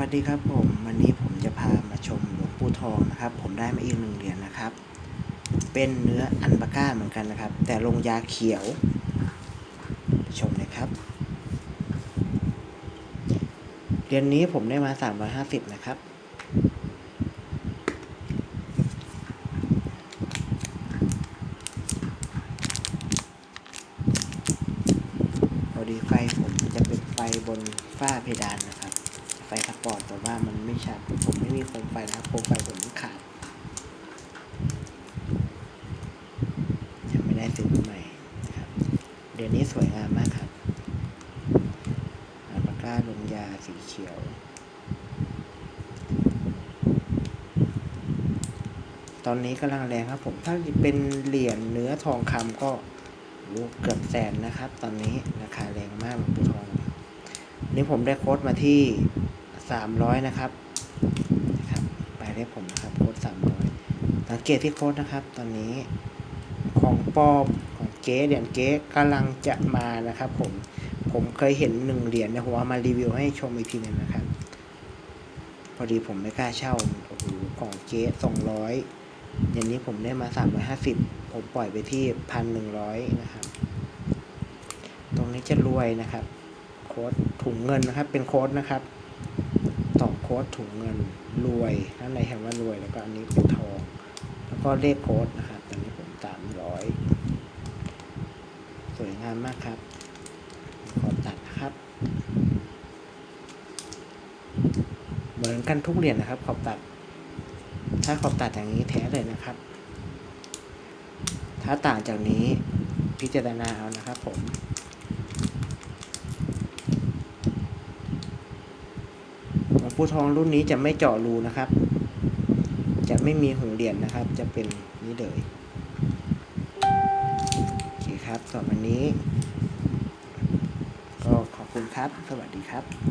วัสดีครับผม วันนี้ผมจะพามาชมหลวงปู่ทองนะครับ ผมได้มาอีกหนึ่งเหรียญนะครับ เป็นเนื้ออันบาก้าเหมือนกันนะครับ แต่ลงยาเขียวชมเลยครับเหรียญนี้ผมได้มา 350 นะครับ พอดีไฟผมจะเป็นไฟบนฝ้าเพดานนะครับ ฟสปอร์ตแต่ว่ามันไม่ชัด ผมไม่มีโคมไฟนะครับโคมไฟผมขาดยังไม่ได้ซื้อมาใหม่นะครับ เดี๋ยวนี้สวยงามมากครับอัลปาก้าลงยาสีเขียวตอนนี้กำลังแรงครับผมถ้าเป็นเหรียญเนื้อทองคำก็เกือบแสนนะครับ ตอนนี้ราคาแรงมากหลวงปู่ทองนี่ผมได้โค้ดมาที่ สามร้อยนะครับนะครับไปได้ผมนะครับโค้ดสามร้อยสังเกตที่โค้ดนะครับ ตอนนี้ของปอมของเก๊เหรียญเก๊กำลังจะมานะครับผมผมเคยเห็นหนึ่งเหรียญนะผมเอามารีวิวให้ชมอีกทีหนึงนะครับ พอดีผมไม่กล้าเช่าโอ้โหของเก๊สองร้อยอย่างนี้ผมได้มาสามร้อยห้าสิบผมปล่อยไปที่พันหนึ่งร้อยนะครับ ตรงนี้จะรวยนะครับ โค้ดถุงเงินนะครับ เป็นโค้ดนะครับ ค้ดถุงเงินรวยข้าในคำว่ารวยแล้วก็อันนี้เป็นทอง แล้วก็เลขโค้ดนะครับตอนนี้ผมสามร้อยสวยงามมากครับขอตัดนะครับ เหมือนกันทุกเหรียญนะครับ ขอบตัด ถ้าขอบตัดอย่างนี้แท้เลยนะครับ ถ้าต่างจากนี้พิจารณาเอานะครับผม ปูทองรุ่นนี้จะไม่เจาะรูนะครับ จะไม่มีหูเหรียญนะครับ จะเป็นนี้เลยโอเคครับสำหรับวันนี้ ก็ขอบคุณครับ สวัสดีครับ